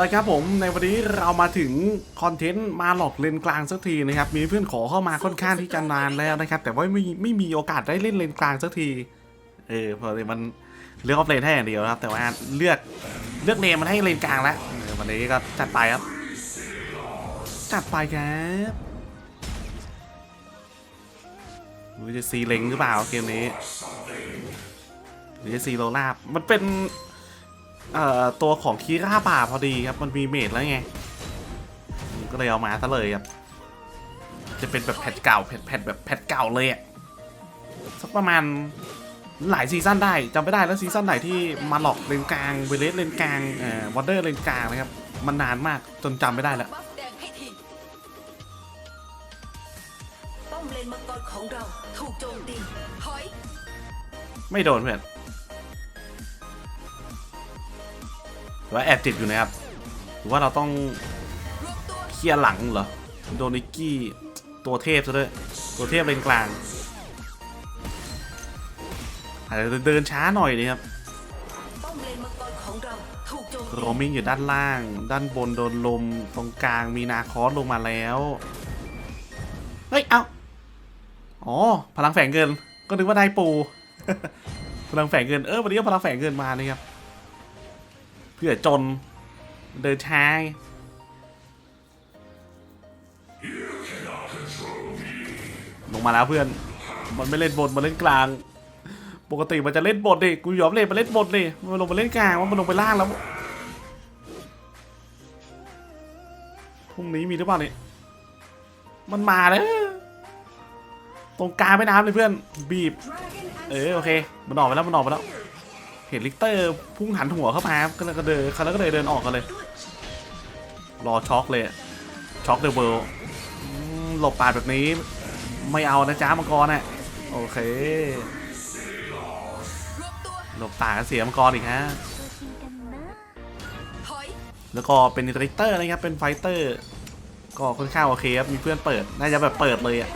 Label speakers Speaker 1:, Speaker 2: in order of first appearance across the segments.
Speaker 1: ละครับผมในวันนี้เรามาถึงคอนเทนต์มาหลอกเลนกลางสักทีนะครับมีเพื่อนขอเข้ามาค่อนข้างที่จะนานแล้วนะครับ แต่ว่าไม่มีไม่มีโอกาสได้เล่นเลนกลางสักทีเออพอดีมันเลือกออฟเลนให้อย่างเดียวครับ แต่ว่าเลือกเลือกเลนมันให้เลนกลางแล้ววันนี้ก็จัดไปครับ จัดไปครับหรือจะซีเลงหรือเปล่าเกมนี้หรือจะซีโรลาบมันเป็น เอ่อตัวของคีร่าป่าพอดีครับ มันมีเมดแล้วไง ก็เลยเอามาซะเลยครับ จะเป็นแบบแพทเก่าแพทแพทแบบแพทเก่าเลยอะสักประมาณหลายซีซั่นได้จำไม่ได้แล้วซีซั่นไหนที่มาหลอกเลนกลางเวเลสเลนกลางเอ่อวอเดอร์เลนกลางนะครับ มันนานมากจนจำไม่ได้แล้ว
Speaker 2: บัฟแดงให้ทีป้อมเลนมังกรของเราถูกโจมตีถอย
Speaker 1: ไม่โดนเพื่อน หรือว่าแอบติดอยู่นะครับ หรือว่าเราต้องเคลียร์หลังเหรอ โดนิกกี้ตัวเทพซะด้วย ตัวเทพเลนกลาง อาจจะเดินช้าหน่อยนี่ครับ
Speaker 2: โร
Speaker 1: มิงอยู่ด้านล่าง ด้านบนโดนลม ตรงกลางมีนาคอสลงมาแล้ว เฮ้ย เอาอ๋อ พลังแฝงเงิน ก็นึกว่าได้ปู พลังแฝงเงิน เออ วันนี้ก็พลังแฝงเงินมานี่ครับ เพื่อจนเดินช้าลงมาแล้วเพื่อน มันไม่เล่นบนมันเล่นกลาง ปกติมันจะเล่นบนดิกูยอมเล่นมาเล่นบนดิมันลงมาเล่นกลางมันลงไปล่างแล้วพรุ่งนี้มีหรือเปล่าเนี่ยมันมาแล้วตรงกลางแม่น้ำเลยเพื่อนบีบ เออโอเค มันออกไปแล้วมันออกไปแล้ว เห็นลิกเตอร์พุ่งหันหัวเข้ามาก็เลยก็เดินเขาแล้วก็เลยเดินออกกันเลย รอช็อกเลยช็อกเดอะเบิลหลบปาดแบบนี้ไม่เอานะจ้ามังกรน่ะโอเคหลบปาดเสียมังกรอีกฮะแล้วก็เป็นริกเตอร์นะครับเป็นไฟเตอร์ ก็ค่อนข้างโอเคครับมีเพื่อนเปิดน่าจะแบบเปิดเลยอะ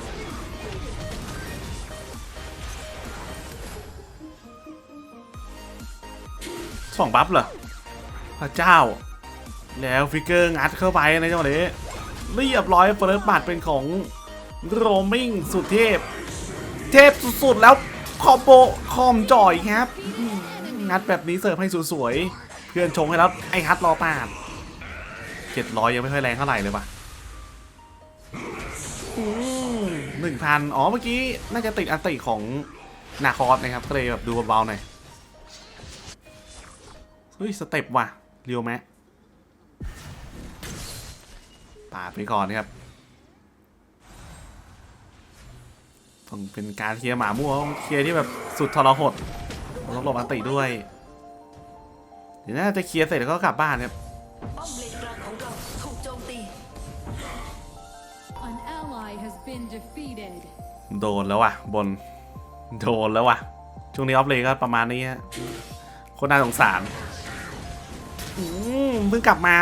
Speaker 1: สองบัฟเหรอพระเจ้า แล้วฟิกเกอร์งัดเข้าไปในจังหวะนี้เรียบร้อยเฟิร์สบัตรเป็นของโรมิงสุดเทพ เทพสุดๆแล้วคอมโบคอมจ่อยครับ งัดแบบนี้เสิร์ฟให้สวยๆเพื่อนชงให้แล้วไอ้ฮัทรอปาดเจ็ดร้อยยังไม่ค่อยแรงเท่าไหร่เลยป่ะหนึ่งพันอ๋อ เมื่อกี้ น่าจะติดอันติของนาคอสนะครับ ก็เลยแบบดูเบาๆหน่อย เฮ้ย สเต็ปว่ะ เรียวแมะปาดไปก่อนนะครับต้องเป็นการเคลียร์หมามั่วต้องเคลียร์ที่แบบสุดทรหดต้องหลบอันติด้วย เดี๋ยวน่าจะเคลียร์เสร็จแล้วก็กลับบ้านครับ
Speaker 2: ป้อมเลนกลางของเราถูกโจมตี
Speaker 3: An ally has been defeated.
Speaker 1: โดนแล้วว่ะบน โดนแล้วว่ะ ช่วงนี้ออฟเลย์ก็ประมาณนี้ฮะโคนน่าสงสาร อืมเพิ่งกลับมา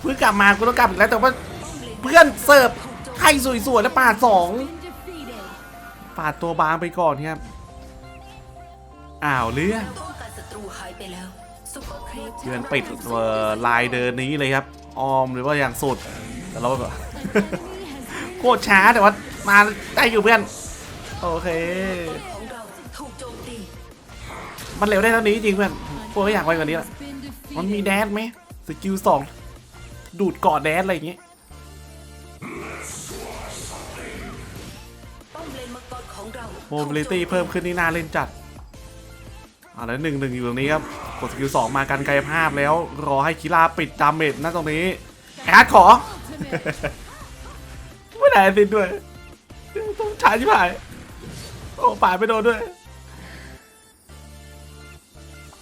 Speaker 1: เพิ่งกลับมากูต้องกลับอีกแล้วแต่ว่า
Speaker 2: ป้อมเลน
Speaker 1: เพื่อนเสิร์ฟ
Speaker 2: ถูกโจมตี
Speaker 1: ให้สวยๆแล้วปาดสอง
Speaker 3: Been defeated.
Speaker 1: ปาดตัวบางไปก่อนครับอ้าวเรื่อง
Speaker 2: ป้องกันศัตรูหายไปแล้วซุปเปอร์ครีป
Speaker 1: เดือนปิดเอ่อลายเดินนี้เลยครับ ออมหรือว่าอย่างสุดแต่เราแบบโคตรช้าแต่ว่ามาได้อยู่เพื่อน โอเค
Speaker 2: ของเราถูกโจมตี
Speaker 1: มันเร็วได้เท่านี้จริงเพื่อนพวกก็อยากไปกว่านี้ละ
Speaker 3: Has been defeated.
Speaker 1: มันมีแดนไหมสกิลสองดูดเกาะแดนอะไรอย่างเงี้ย
Speaker 2: ป้อมเมเรา
Speaker 1: โมบิลิตี้เพิ่มขึ้นนี่น่าเล่นจัดอ่าแล้วหนึ่งหนึ่งอยู่ตรงนี้ครับกดสกิลสองมากันกายภาพแล้ว รอให้คิราปิดดาเมจนะตรงนี้ แอดขอไม่ได้สิด้วยต้องฉายชิบหายโอ้ป่าดไม่โดนด้วย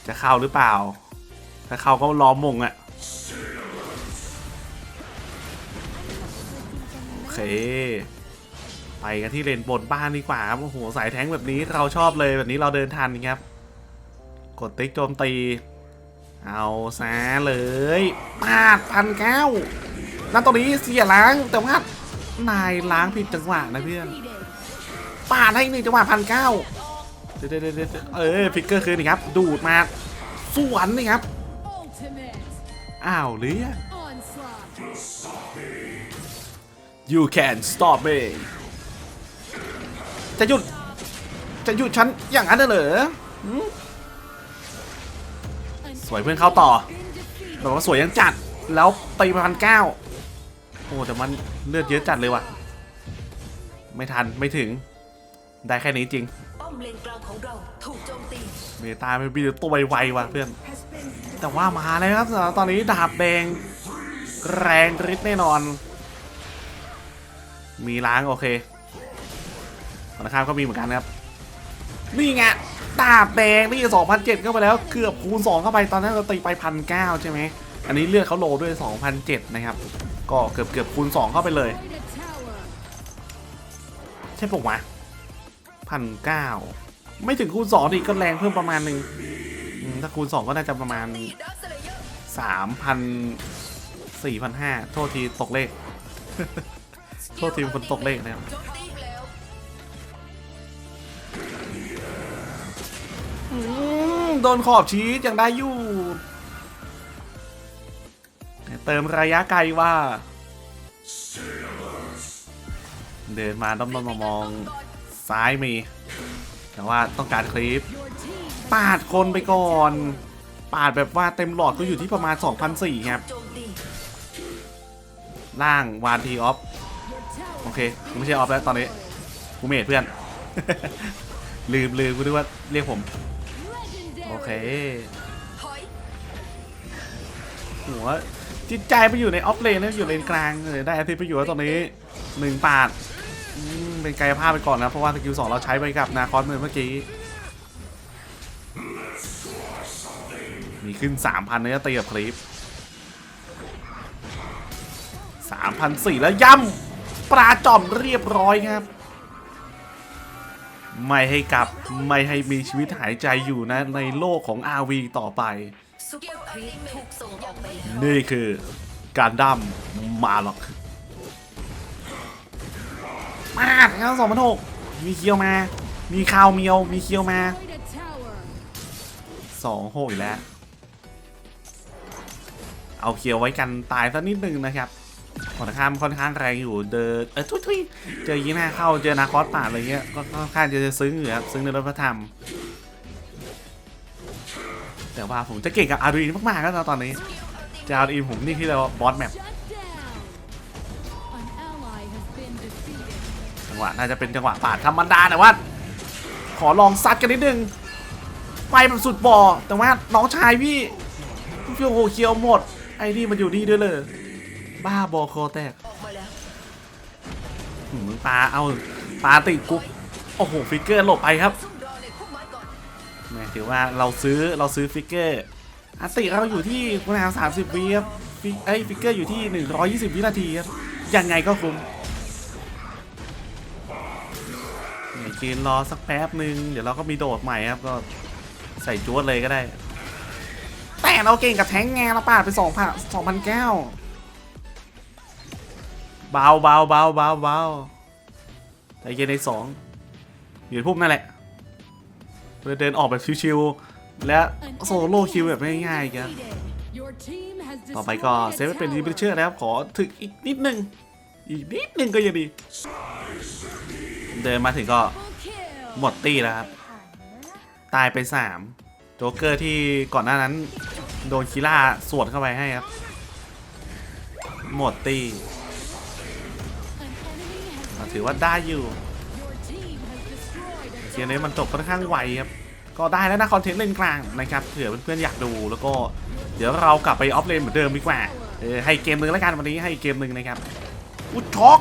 Speaker 1: จะเข้าหรือเปล่า ถ้าเขาก็ล้อมมงอะโอเค ไปกันที่เลนบนบ้านดีกว่าครับโอ้โหสายแท้งแบบนี้เราชอบเลยแบบนี้เราเดินทันครับ กดติ๊กโจมตี เอาซะเลยปาดพันเก้านั่นตรงนี้เสียล้างแต่ว่านายล้างผิดจังหวะนะเพื่อนปาดให้หนึ่งจังหวะพันเก้าเดี๋ยวเดเดเออฟิกเกอร์คืนนี่ครับ ดูดมาสวนนี่ครับ อ้าวเรื่อง
Speaker 3: Onslaught.
Speaker 1: you can stop me จะหยุด จะหยุดฉันอย่างนั้นเหรอ
Speaker 3: An
Speaker 1: สวยเพื่อนเข้าต่อ
Speaker 3: been defeated.
Speaker 1: แบบว่าสวยยังจัด แล้วตีไปพันเก้าโอ้แต่มันเลือดเยอะจัดเลยว่ะ ไม่ทันไม่ถึง ได้แค่นี้จริง
Speaker 2: ป้อมเลนกลางของเราถูกโจมตี
Speaker 1: เมตาไม่มีตัวไวๆว่ะเพื่อน แต่ว่ามาแล้วครับสำหรับตอนนี้ดาบแดงแรงฤทธิ์แน่นอน มีล้างโอเคฝั่งตรงข้ามก็มีเหมือนกันครับ นี่ไงดาบแดงนี่2,007เข้าไปแล้วเกือบคูณ2เข้าไปตอนนั้นเราตีไปพันเใช่ไหมอันนี้เลือดเขาโลด้วย2,007นะครับ ก็เกือบเกือบคูณ2เข้าไปเลย ใช่ปะวะพันเก้าไม่ถึงคูณ2ดิก็แรงเพิ่มประมาณหนึ่ง ถ้าคูณ 2 ก็น่าจะประมาณ
Speaker 2: ตีดักสเลเยอร์
Speaker 1: สามพันสี่พันห้าโทษทีตกเลข โทษทีคนตกเลขนะครับ
Speaker 2: โด
Speaker 1: นขอบชีสยังได้อยู่ เติมระยะไกลว่า เดินมาด้อมๆมองซ้ายมี แต่ว่าต้องการคลิป ปาดคนไปก่อน ปาดแบบว่าเต็มหลอดก็อยู่ที่ประมาณ 2,004ครับล่างวานทีออฟโอเคไม่ใช่ออฟแล้วตอนนี้กูเมดเพื่อน ลืมลืมกูนึกว่าเรียกผม โอเค หัวจิตใจไปอยู่ในออฟเลนนะอยู่เลนกลางเออได้อาทิตย์ไปอยู่แล้วตอนนี้หนึ่งปาดเป็นกายภาพไปก่อนนะ เพราะว่าสกิลสองเราใช้ไปกับนาคอสเมื่อกี้ีขึ้น 3,000เนื้อตีกับคลิป3,004แล้วย่ำปลาจอมเรียบร้อยครับ ไม่ให้กลับไม่ให้มีชีวิตหายใจอยู่นะในโลกของ RV ต่อไป
Speaker 2: ซุปเปอร์ครีปถูกส่งอไป
Speaker 1: นี่คือการดั้มมาหรอก มาครับสองพันหกมีเคียวมา มีคาวเมียว มีเคียวมาสองหกอีกแล้ว เอาเคียวไว้กันตายสักนิดนึงนะครับฝั่งตรงข้ามค่อนข้างแรงอยู่เดินเออทุยทุยเจอยีหน้าเข้าเจอนาคอสป่าอะไรเงี้ยก็ค่อนข้างจะซึ้งอยู่ครับซึ้งในรถพระธรรม แต่ว่าผมจะเก่งกับอารีนมากๆแล้วตอนนี้จะอารีนผมนี่ที่เราบอสแมปจังหวะน่าจะเป็นจังหวะป่าธรรมดาแต่ว่า ขอลองซัดกันนิดนึงไปแบบสุดบ่อแต่ว่าน้องชายพี่พี่โอ้โหเคียวหมด ไอ้นี่มันอยู่นี่ด้วยเลยบ้าบอคอแตก
Speaker 2: มาแล้ว
Speaker 1: หืมปลาเอาปลาติดกุ๊กโอ้โหฟิกเกอร์หลบไปครับ
Speaker 2: ซุ่มรอเลยพุ่มไม้ก่อน
Speaker 1: แหมถือว่าเราซื้อเราซื้อฟิกเกอร์อัติเราอยู่ที่คุณภาพสามสิบวิครับฟิกเอ้ฟิกเกอร์อยู่ที่หนึ่งร้อยยี่สิบวินาทีครับยังไงก็คุ้มเนี่ยกินรอสักแป๊บหนึ่งเดี๋ยวเราก็มีโดดใหม่ครับก็ใส่จวดเลยก็ได้ แต่เราเก่งกับแท้งไงเราปาดไปสองพันสองพันแก้วเบาเบาเบาเบาเบาใจเย็นในสองอยู่พุ่มนั่นแหละเพื่อเดินออกแบบชิวๆและโซโล่คิวแบบง่ายๆครับต่อไปก็เซฟเป็นดี
Speaker 3: tower.
Speaker 1: เชอร์นะครับ ขอถึกอีกนิดนึง อีกนิดนึงก็ยังดี เดินมาถึงก็หมดตี้แล้วครับ ตายไป3 โจ๊กเกอร์ที่ก่อนหน้านั้น โดนคิล่าสวนเข้าไปให้ครับ หมดตีถือว่าได้อยู่เกมนี้มันจบค่อนข้างไวครับ ก็ได้แล้วนะคอนเทนต์เลนกลางนะครับเผื่อเพื่อนๆอยากดูแล้วก็เดี๋ยวเรากลับไปออฟเลนเหมือนเดิมดีกว่าเออให้เกมหนึ่งแล้วกันวันนี้ให้เกมหนึ่งนะครับอุ้ยช็อก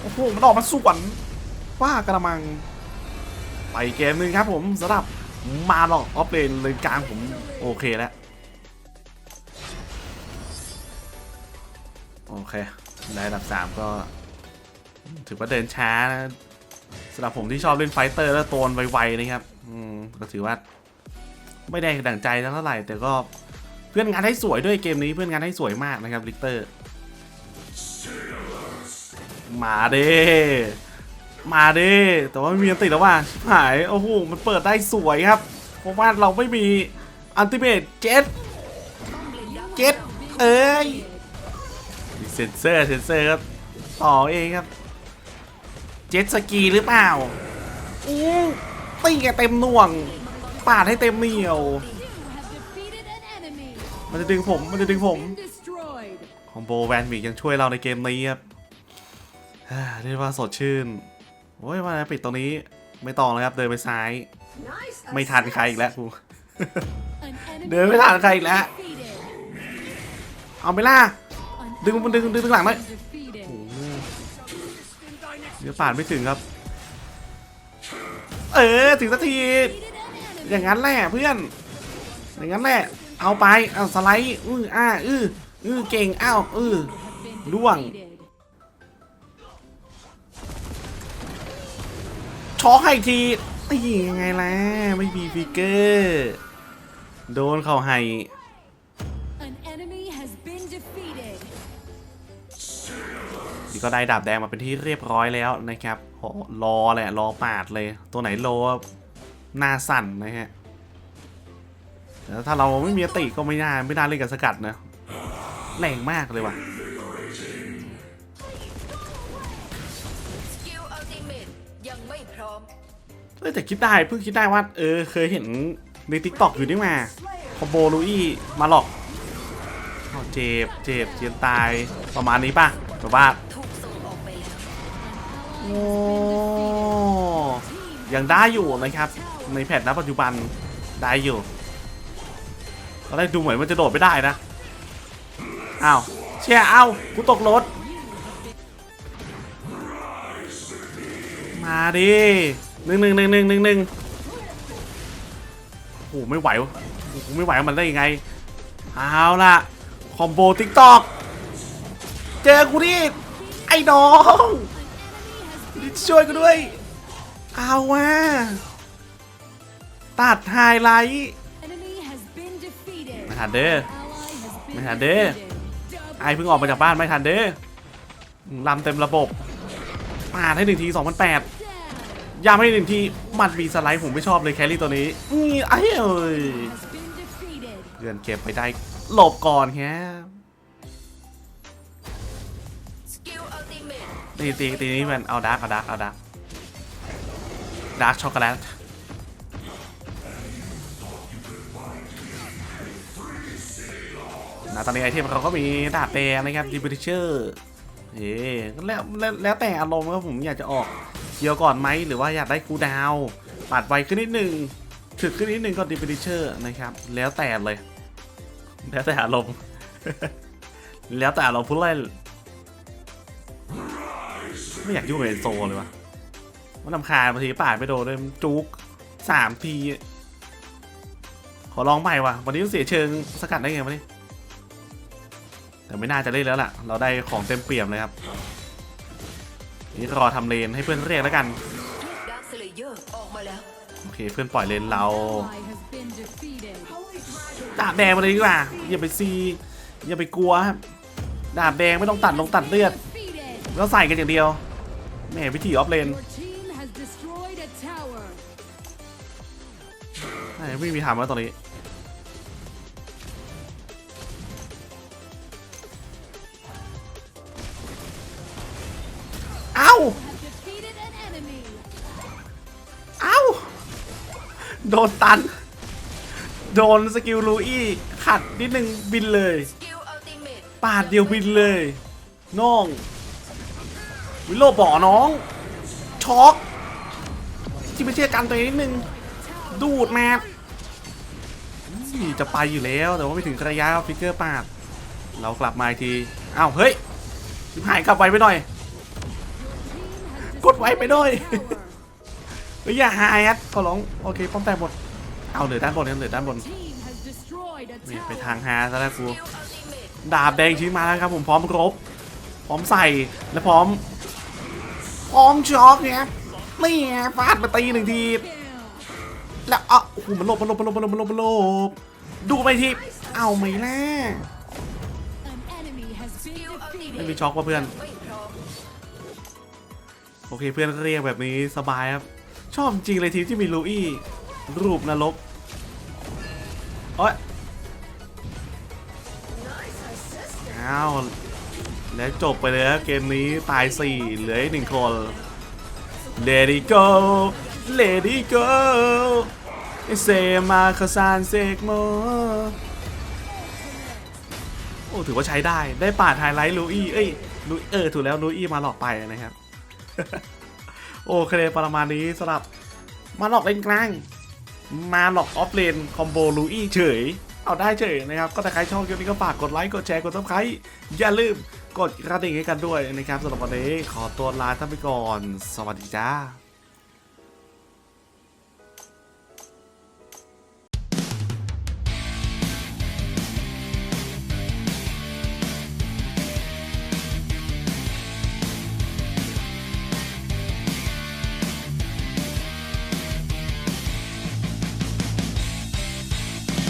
Speaker 1: โอ้โหมันออกมาสวนว่ากระมัง ไปเกมหนึ่งครับผมสำหรับ มาหรอกออฟเลนเลนกลางผมโอเคแล้ว โอเคได้อันดับสามก็ ถือว่าเดินช้านะสำหรับผมที่ชอบเล่นไฟเตอร์แล้วโตนไวๆนะครับ อืมก็ถือว่า ไม่ได้ดั่งใจเท่าไหร่ แต่ก็เพื่อนงานให้สวยด้วยเกมนี้เพื่อนงานให้สวยมากนะครับลิกเตอร์ มาเด้ มาเด้แต่ว่าไม่มีอันติแล้วว่ะหายโอ้โหมันเปิดได้สวยครับ เพราะว่าเราไม่มีอันติเมตเจ็
Speaker 2: ด
Speaker 1: เจ็ดเอ้ยเซนเซอร์เซนเซอร์ครับต่อเองครับ เจ็ตสกีหรือเปล่าอู้ตีแกเต็มหน่วงปาดให้เต็มเหนียว มันจะดึงผมมันจะดึงผม
Speaker 3: Been destroyed.
Speaker 1: คอมโบแวนมิกยังช่วยเราในเกมนี้ครับเรียกว่าสดชื่น โอ้ยว่าปิดตรงนี้ไม่ต้องแล้วครับเดินไปซ้าย ไม่ทันใครอีกแล้วกู
Speaker 3: An enemy
Speaker 1: เดินไม่ทันใครอีกแล้ว
Speaker 3: defeated.
Speaker 1: เอาไปล่ะ
Speaker 3: An
Speaker 1: ดึงมันดึงดึงดึงหลังหน่อย
Speaker 3: ally defeated.
Speaker 1: เดี๋ยวป่านไม่ถึงครับ เออถึงสักที
Speaker 3: Defeated an
Speaker 1: อ
Speaker 3: enemy.
Speaker 1: ย่างนั้นแหละเพื่อน อย่างนั้นแหละ เอาไปเอาสไลด์ อื้ออ้าอื้ออื้อเก่งอ้าวอื้อ
Speaker 3: Have been
Speaker 1: Luang. ช็อกให้อีกทีนี่ยังไงล่ะ ไม่มีฟิกเกอร์ โดนเขาให้
Speaker 3: An enemy has been defeated.
Speaker 1: นี่ก็ได้ดาบแดงมาเป็นที่เรียบร้อยแล้วนะครับโหรอเลยอะรอปาดเลย ตัวไหนโลหน้าสั่นนะฮะแล้วถ้าเราไม่มีอติก็ไม่น่าไม่น่าเล่นกับสกัดนะแรงมากเลยว่ะ
Speaker 2: ยังไม่พร้อม
Speaker 1: เอ้ยแต่คิดได้เพิ่งคิดได้ว่า เออ เคยเห็นในทิกตอกอยู่นี่มาคอมโบลูอี้มาหลอกเจ็บเจ็บเจียนตายประมาณนี้ป่ะแบบว่าโอ้ยังได้อยู่นะครับ ในแพทณปัจจุบันได้อยู่ตอนแรกดูเหมือนมันจะโดดไม่ได้นะอ้าวเชี่ยเอ้ากูตกรถ มาดิหนึ่งหนึ่งหนึ่งหนึ่งหนึ่งหนึ่งโอ้โหไม่ไหววะกูไม่ไหวมันได้ยังไงเอาล่ะคอมโบติ๊กตอกเจอกูดิไอ้น้องช่วยกูด้วยเอาว่ะตัดไฮไลท์ไม่ทันเด้อไม่ทันเด้อไอเพิ่งออกมาจากบ้านไม่ทันเด้อลำเต็มระบบปาดให้หนึ่งที2008
Speaker 3: Down.
Speaker 1: ยามให้หนึ่งทีมันมีสไลด์ผมไม่ชอบเลยแครี่ตัวนี้นี่ไอ้เอ้ยเดือนเก็บไปได้หลบก่อนแค่
Speaker 2: ตีตี
Speaker 1: ตีนี้มันเอาดาร์กเอาดาร์กเอาดาร์กดาร์กช็อกโกแลตนะตอนนี้ไอเทมเขาก็มีดาบแดงนะครับดิบิเชอร์เอ๊แล้แล้วแล้วแต่อารมณ์ครับผมอยากจะออก เคียวก่อนไหมหรือว่าอยากได้คูดาวปัดไวขึ้นนิดนึงถึกขึ้นนิดนึงก็ดิบิเชอร์นะครับ แล้วแต่เลย แล้วแต่อารมณ์แล้วแต่อารมณ์ผู้เล่นไม่อยากยุ่งกับเอนโซเลยวะมันลำคาญบางทีป่าดไปโดนเลยมันจุกสามที ขอลองใหม่ว่ะ วันนี้ต้องเสียเชิงสกัดได้ไงวะนี่แต่ไม่น่าจะเล่นแล้วล่ะ เราได้ของเต็มเปี่ยมเลยครับ นี่รอทำเลนให้เพื่อนเรียกแล้วกัน
Speaker 2: ดาร์คสเลเยอร์ออกมาแล้ว
Speaker 1: โอเคเพื่อนปล่อยเลนเรา
Speaker 3: Ally has been defeated.
Speaker 1: ดาบแดงมาเลยดีกว่าอย่าไปซีอย่าไปกลัวครับดาบแดงไม่ต้องตัดลงตัดเลือด
Speaker 3: Defeated.
Speaker 1: แล้วใส่กันอย่างเดียวแหม่วิธีออฟเลน
Speaker 3: Your team has destroyed a tower.
Speaker 1: ไม่มีทำแล้วตอนนี้ โดนตัน โดนสกิลลูอี้ขัดนิดนึงบินเลย ปาดเดียวบินเลยน้องวิโลบ่อน้อง ช็อกที่ไม่เชื่อกันตัวเองนิดนึง ดูดแมปนี่จะไปอยู่แล้วแต่ว่าไม่ถึงระยะฟิกเกอร์ปาด เรากลับมาอีกทีอ้าวเฮ้ยหายกลับไวไปหน่อย กดไวไปหน่อย เฮ้ยอย่าหายอะขอร้องโอเคป้อมแตกหมดเอาเหลือด้านบนเนี่ยเหลือด้านบน
Speaker 3: Team has destroyed a
Speaker 1: นี่ไป
Speaker 3: tower.
Speaker 1: ทางฮาซะแล้วกู
Speaker 2: สกิลอัลติเมต
Speaker 1: ดาบแดงชิ้นมาแล้วครับผมพร้อมรบ พร้อมใส่และพร้อม พร้อมช็อกเนี่ยนี่ไงฟาดมาตีหนึ่งที
Speaker 3: Kill.
Speaker 1: แล้วอะโอ้โหมันหลบมันหลบมันหลบมันหลบมันหลบมันหลบดูไปทีเอาไหมล่ะ
Speaker 3: An enemy has been
Speaker 1: ไม่มี
Speaker 3: defeated.
Speaker 1: ช็อกว่ะเพื่อน
Speaker 2: ไม่พร้อม
Speaker 1: โอเคเพื่อนเรียกแบบนี้สบายครับ ชอบจริงเลยทีมที่มีลูอี้รูปนรกโอ้ยอ้าวแล้วจบไปเลยครับเกมนี้ตาย4เหลืออีกหนึ่งคน Let it go Let it go เซมาคาซานเซกโมโอ้ถือว่าใช้ได้ได้ปาดไฮไลท์ลูอี้เอ้ยลูเออถูกแล้วลูอี้มาหลอกไปนะครับ โอเคประมาณนี้สำหรับมาหลอกเลนกลาง มาหลอกออฟเลนคอมโบลูอี้เฉย เอาได้เฉยนะครับ ก็ถ้าใครชอบคลิปนี้ก็ฝากกดไลค์กดแชร์กดซับสไครต์อย่าลืมกดกระดิ่งให้กันด้วยนะครับสำหรับวันนี้ขอตัวลาท่านไปก่อน สวัสดีจ้า